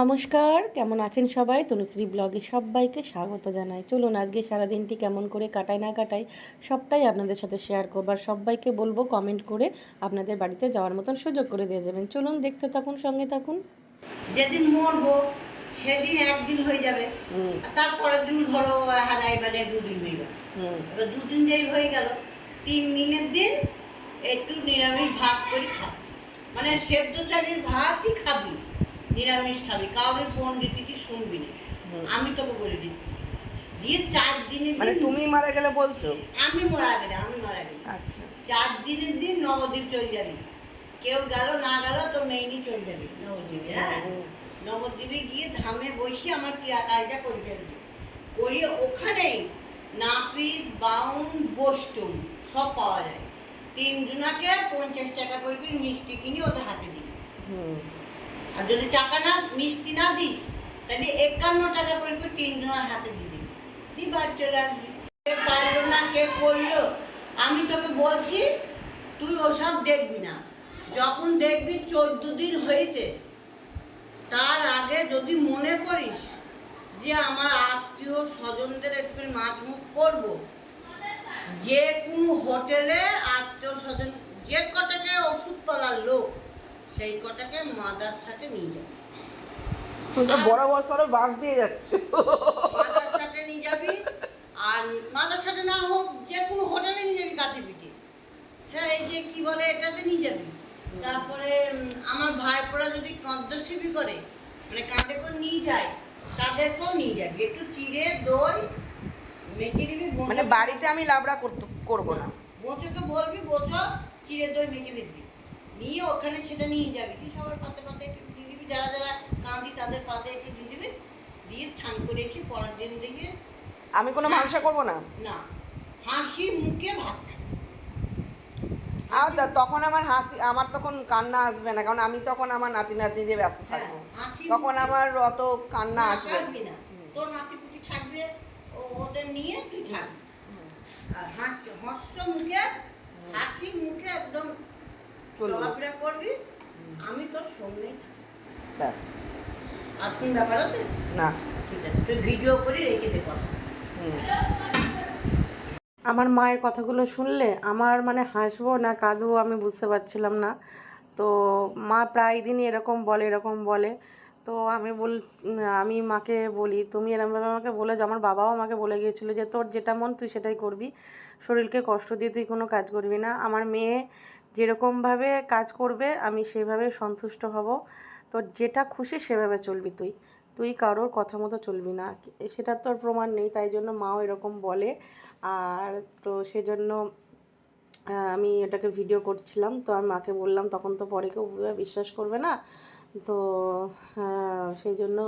নমস্কার কেমন আছেন সবাই? তনুশ্রী ব্লগে সবাইকে স্বাগত জানাই। চলুন আজকে সারাদিনটি কেমন করে কাটাই না কাটাই সবটাই আপনাদের সাথে শেয়ার করব। আর সবাইকে বলব কমেন্ট করে আপনাদের বাড়িতে যাওয়ার মতন সুযোগ করে দিয়ে যাবেন। চলুন দেখতে থাকুন সঙ্গে থাকুন। যেদিন মরবো সেদিন একদিন হয়ে যাবে। তারপরের দিন ধরো হাজাই বাজায় দুদিন হয়ে এবার দুদিন যেই হয়ে গেল তিন দিনের দিন একটু নিরামিষ ভাত করে খাবি। মানে সেদ্ধ চালের ভাতই খাবি। নিরামিষ খাবি কাউরের পণ্ডিত কি শুনবি না। আমি তোকে বলে দিচ্ছি। দিয়ে চার দিনের মানে তুমি মারা গেলে বলছো? আমি মারা গেলে আমি মারা গেলে। আচ্ছা। চার দিনের দিন নবদ্বীপ চলে যাবি। কেউ গেল না গেল তো মেইনি চলে যাবি। নবদ্বীপে হ্যাঁ? নবদ্বীপে গিয়ে ধামে বসে আমার ক্রিয়া কাজটা করে ফেলবি। করিয়ে ওখানেই নাপিত বাউন বস্তুম সব পাওয়া যায়। তিনজনাকে পঞ্চাশ টাকা করে করে মিষ্টি কিনে ওদের হাতে দিবি। হুম। আর যদি টাকা না, মিষ্টি না দিস, তাহলে একান্ন টাকা করে করে তিনজনের হাতে দিবি। বাড়ি চলে আসবি। কে পারল না, কে করল? আমি তোকে বলছি, তুই ওসব দেখবি না। যখন দেখবি চোদ্দ দিন হয়েছে, তার আগে যদি মনে করিস যে আমার আত্মীয় স্বজনদের একটু মাছ মুখ করব, যে কোনো হোটেলে আত্মীয় সেই কটাকে মাদার সাথে নিয়ে যাবে। বড় বড় সরো বাস দিয়ে যাচ্ছে। মাদার সাথে নিয়ে যাবি আর মাদার সাথে না হোক যে কোনো হোটেলে নিয়ে যাবি কাছে পিঠে। হ্যাঁ এই যে কি বলে এটাতে নিয়ে যাবি। তারপরে আমার ভাইপোরা যদি কদ্দশিবি করে মানে কাঁধে করে নিয়ে যায় তাদেরকেও নিয়ে যাবি। একটু চিড়ে দই মেখে দিবি মানে বাড়িতে আমি লাবড়া করতে করব না। বোঁচোকে বলবি বোঝো চিড়ে দই মেখে ফেলবি নিয়ে ওখানে সেটা নিয়ে যাবি। দিয়ে সবার পাতে পাতে একটু দিয়ে দিবি যারা যারা কাঁদি তাদের পাতে একটু দিয়ে দিবি। দিয়ে ছান করে এসে পরের দিন দেখে আমি কোনো মাংসা করব না? না। হাসি মুখে ভাত আর তখন আমার হাসি আমার তখন কান্না আসবে না কারণ আমি তখন আমার নাতি নাতনি দিয়ে ব্যস্ত হ্যাঁ, থাকব। তখন আমার অত কান্না আসবে না। তোর নাতিপুতি থাকবে ওদের নিয়ে তুই থাকবি। হাসি হস্য মুখে হাসি মুখে একদম চলবে চলাফেরা করবি? আমি তোর সঙ্গেই ব্যাস। আর তুমি ব্যাপার আছে? না। ঠিক আছে তুই ভিডিও করে রেখে দে আমার মায়ের কথাগুলো শুনলে আমার মানে হাসবো না কাঁদবো আমি বুঝতে পারছিলাম না। তো মা প্রায় দিনই এরকম বলে এরকম বলে। তো আমি বল আমি মাকে বলি তুমি এরমভাবে আমাকে বলে যাও। আমার বাবাও আমাকে বলে গিয়েছিল যে তোর যেটা মন তুই সেটাই করবি। শরীরকে কষ্ট দিয়ে তুই কোনো কাজ করবি না। আমার মেয়ে যেরকমভাবে কাজ করবে, আমি সেভাবে সন্তুষ্ট হব। তো যেটা খুশি সেভাবে চলবি তুই। তুই কারোর কথা মতো চলবি না। সেটার তোর প্রমাণ নেই, তাই জন্য মাও এরকম বলে। আর তো সেজন্য আমি এটাকে ভিডিও করছিলাম। তো আমি মাকে বললাম, তখন তো পরে কেউ বিশ্বাস করবে না। তো সেই জন্য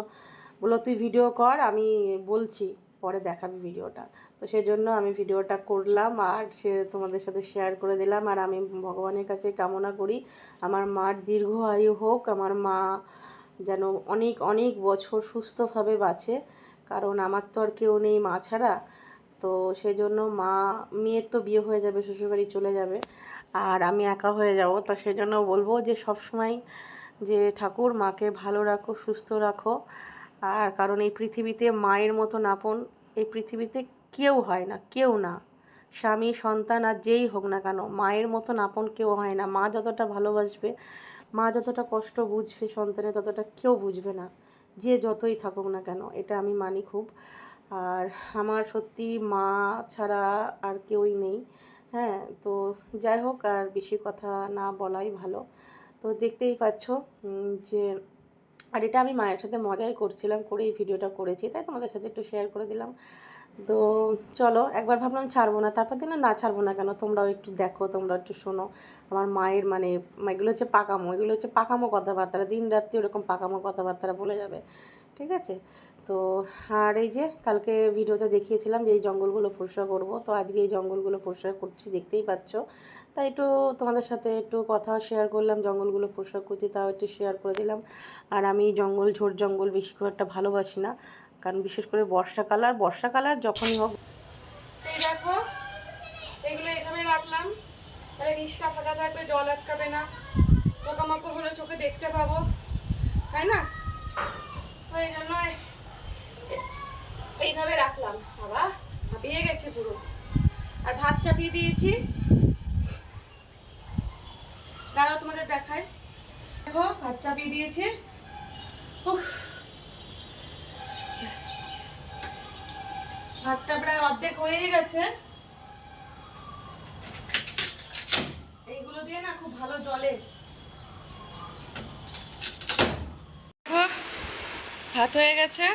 বলল, তুই ভিডিও কর, আমি বলছি, পরে দেখাবি ভিডিওটা তো সেই জন্য আমি ভিডিওটা করলাম আর সে তোমাদের সাথে শেয়ার করে দিলাম। আর আমি ভগবানের কাছে কামনা করি আমার মার দীর্ঘ আয়ু হোক, আমার মা যেন অনেক অনেক বছর সুস্থভাবে বাঁচে, কারণ আমার তো আর কেউ নেই মা ছাড়া। তো সেই জন্য মা, মেয়ের তো বিয়ে হয়ে যাবে, শ্বশুরবাড়ি চলে যাবে, আর আমি একা হয়ে যাব। তো সেই জন্য বলব যে সব সময় যে ঠাকুর, মাকে ভালো রাখো, সুস্থ রাখো। আর কারণ এই পৃথিবীতে মায়ের মতন আপন, এই পৃথিবীতে কেউ হয় না, কেউ না। স্বামী, সন্তান আর যেই হোক না কেন, মায়ের মতন আপন কেউ হয় না। মা যতটা ভালোবাসবে, মা যতটা কষ্ট বুঝবে, সন্তানের ততটা কেউ বুঝবে না। যে যতই থাকুক না কেন, এটা আমি মানি খুব। আর আমার সত্যি মা ছাড়া আর কেউই নেই। হ্যাঁ তো যাই হোক, আর বেশি কথা না বলাই ভালো। তো দেখতেই পাচ্ছ যে, আর এটা আমি মায়ের সাথে মজাই করছিলাম করে এই ভিডিওটা করেছি। তাই তোমাদের সাথে একটু শেয়ার করে দিলাম। তো চলো, একবার ভাবলাম ছাড়বো না। তারপর দিলাম, না, ছাড়বো না কেন? তোমরাও একটু দেখো তোমরা একটু শোনো। আমার মায়ের মানে এগুলো হচ্ছে পাকামো, এগুলো হচ্ছে পাকামো কথাবার্তা। দিন রাত্রি ওরকম পাকামো কথাবার্তা বলে যাবে, ঠিক আছে? তো আর এই যে, কালকে ভিডিওতে দেখিয়েছিলাম যে এই জঙ্গলগুলো পরিষ্কার করব। তো আজকে এই জঙ্গলগুলো পরিষ্কার করছি, দেখতেই পাচ্ছ। তাই একটু তোমাদের সাথে একটু কথা শেয়ার করলাম, জঙ্গলগুলো পরিষ্কার করছি, তাও একটু শেয়ার করে দিলাম। আর আমি জঙ্গল ঝোড় জঙ্গল বেশি খুব একটা ভালোবাসি না। কারণ বিশেষ করে বর্ষাকাল আর বর্ষাকাল আর যখনই হোক। এই দেখো, এগুলো এখানে রাখলাম। তাহলে নিষ্ঠা ফাঁকা থাকবে, জল আটকাবে না। পোকামাকড় হলে চোখে দেখতে পাবো। তাই না? তো এই জন্য এইভাবে রাখলাম। বাবা, হাঁপিয়ে গেছে পুরো। আর ভাত চাপিয়ে দিয়েছি। দাঁড়াও তোমাদের দেখায় দেখো, ভাত চাপিয়ে দিয়েছে। উফ। ভাতটা প্রায় অর্ধেক হয়ে গেছে। এইগুলো দিয়ে না খুব ভালো জলে। ভাত হয়ে গেছে।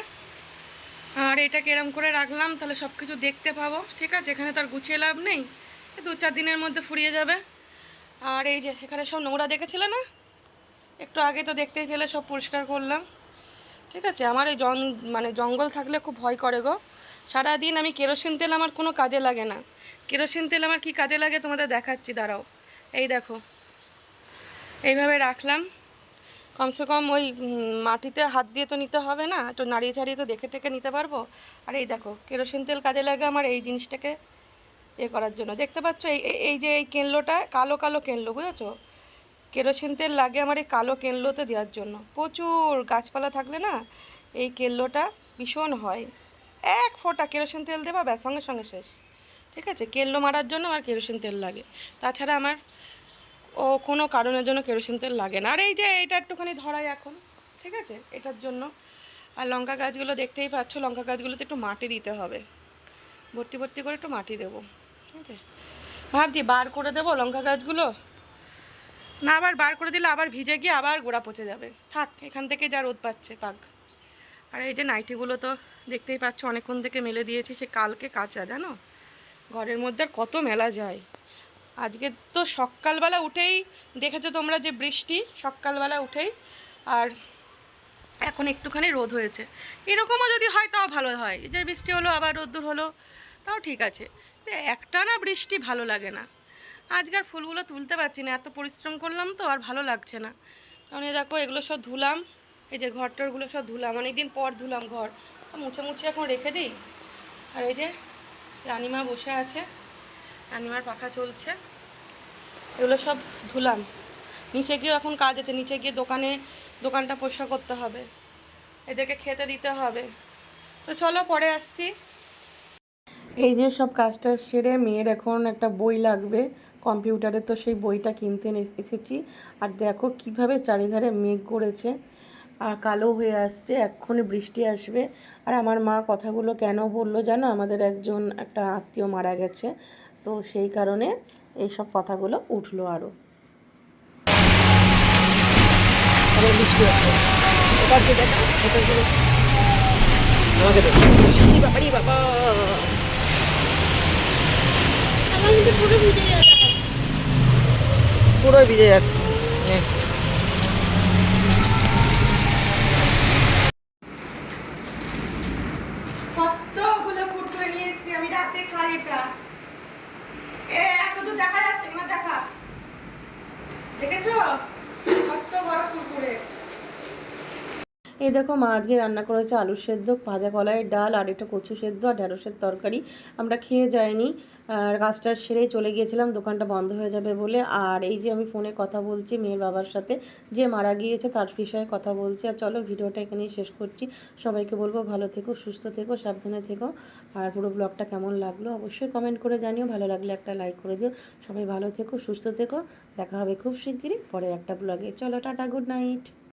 আর এটা কেরম করে রাখলাম, তাহলে সব কিছু দেখতে পাবো। ঠিক আছে, এখানে তার গুছিয়ে লাভ নেই। দু চার দিনের মধ্যে ফুরিয়ে যাবে। আর এই যে, এখানে সব নোংরা দেখেছিলে না? একটু আগে তো দেখতেই পেলে, সব পরিষ্কার করলাম। ঠিক আছে, আমার এই জন মানে জঙ্গল থাকলে খুব ভয় করে গো। সারাদিন আমি কেরোসিন তেল আমার কোনো কাজে লাগে না। কেরোসিন তেল আমার কি কাজে লাগে তোমাদের দেখাচ্ছি, দাঁড়াও। এই দেখো। এইভাবে রাখলাম। কমসে কম ওই মাটিতে হাত দিয়ে তো নিতে হবে না, একটু নাড়িয়ে ছাড়িয়ে তো দেখে টেকে নিতে পারব। আর এই দেখো, কেরোসিন তেল কাজে লাগে আমার এই জিনিসটাকে এ করার জন্য। দেখতে পাচ্ছ, এই, এই- যে এই কেনলোটা, কালো কালো কেনলো, বুঝেছ? কেরোসিন তেল লাগে আমার এই কালো কেনলোতে দেওয়ার জন্য। প্রচুর গাছপালা থাকলে না, এই কেল্লোটা ভীষণ হয়। এক ফোঁটা কেরোসিন তেল দেবা, ব্যাস, সঙ্গে সঙ্গে শেষ। ঠিক আছে? কেল্লো মারার জন্য আমার কেরোসিন তেল লাগে। তাছাড়া আমার ও কোনো কারণের জন্য কেরোসিন তেল লাগে না। আর এই যে এটা একটুখানি ধরাই এখন, ঠিক আছে? এটার জন্য। আর লঙ্কা গাছগুলো দেখতেই পাচ্ছ, লঙ্কা গাছগুলোতে একটু মাটি দিতে হবে। ভর্তি ভর্তি করে একটু মাটি দেবো। ঠিক আছে? ভাবছি বার করে দেবো লঙ্কা গাছগুলো। না, আবার বার করে দিলে আবার ভিজে গিয়ে আবার গোড়া পচে যাবে। থাক, এখান থেকে যা রোদ পাচ্ছে, পাক। আর এই যে নাইটিগুলো তো দেখতেই পাচ্ছ, অনেকক্ষণ থেকে মেলে দিয়েছি সে কালকে কাঁচা, জানো? ঘরের মধ্যে আর কত মেলা যায়। আজকে তো সকালবেলা উঠেই দেখেছ তোমরা যে বৃষ্টি, সকালবেলা উঠেই, আর এখন একটুখানি রোদ হয়েছে। এরকমও যদি হয় তাও ভালো হয়। যে বৃষ্টি হলো, আবার রোদ্দুর হলো, তাও ঠিক আছে। তো একটা না বৃষ্টি ভালো লাগে না। আজকাল ফুলগুলো তুলতে পারছি না, এত পরিশ্রম করলাম তো, আর ভালো লাগছে না। কারণ এই দেখো, এগুলো সব ধুলাম, এই যে ঘরটরগুলো সব ধুলাম, অনেকদিন পর ধুলাম ঘর। মুছে মুছে এখন রেখে দিই। আর এই যে রানিমা বসে আছে, রানিমার পাখা চলছে। এগুলো সব ধুলাম। নিচে গিয়েও এখন কাজ আছে, নিচে গিয়ে দোকানে, দোকানটা পরিষ্কার করতে হবে। এদেরকে খেতে দিতে হবে। তো চলো পরে আসছি। এই যে সব কাজটা সেরে মেয়ের এখন একটা বই লাগবে কম্পিউটারে, তো সেই বইটা কিনতে এসেছি। আর দেখো কীভাবে চারিধারে মেঘ করেছে। আর কালো হয়ে আসছে এক্ষুনি বৃষ্টি আসবে। আর আমার মা কথাগুলো কেন বলল জানো? আমাদের একজন একটা আত্মীয় মারা গেছে তো সেই কারণে এই সব কথাগুলো উঠল আরও বৃষ্টি হচ্ছে। এবার যে দেখো? এটা যে আমাকে দেখো। বাবারি বাবা। আমার কিন্তু পুরো ভিজে পুরো ভিজে যাচ্ছে কতগুলো কুরকুরে নিয়ে এসেছি আমি রাতে খাই এটা এ এত দূর দেখা যাচ্ছে না দেখা দেখেছ? কত বড় কুরকুরে এই দেখো মা আজকে রান্না করেছে আলু সেদ্ধ, ভাজা কলাইয়ের ডাল, আর একটা কচু সেদ্ধ আর ঢেঁড়সের তরকারি। আমরা খেয়ে যাইনি, আর কাজটা সেরেই চলে গিয়েছিলাম, দোকানটা বন্ধ হয়ে যাবে বলে। আর এই যে আমি ফোনে কথা বলছি মেয়ের বাবার সাথে, যে মারা গিয়েছে তার বিষয়ে কথা বলছি। আর চলো ভিডিওটা এখানেই শেষ করছি। সবাইকে বলব ভালো থেকো, সুস্থ থেকো, সাবধানে থেকো। আর পুরো ব্লগটা কেমন লাগল অবশ্যই কমেন্ট করে জানিও। ভালো লাগলে একটা লাইক করে দিও। সবাই ভালো থেকো, সুস্থ থেকো। দেখা হবে খুব শিগগিরই পরে একটা ব্লগে। চলো টাটা, গুড নাইট।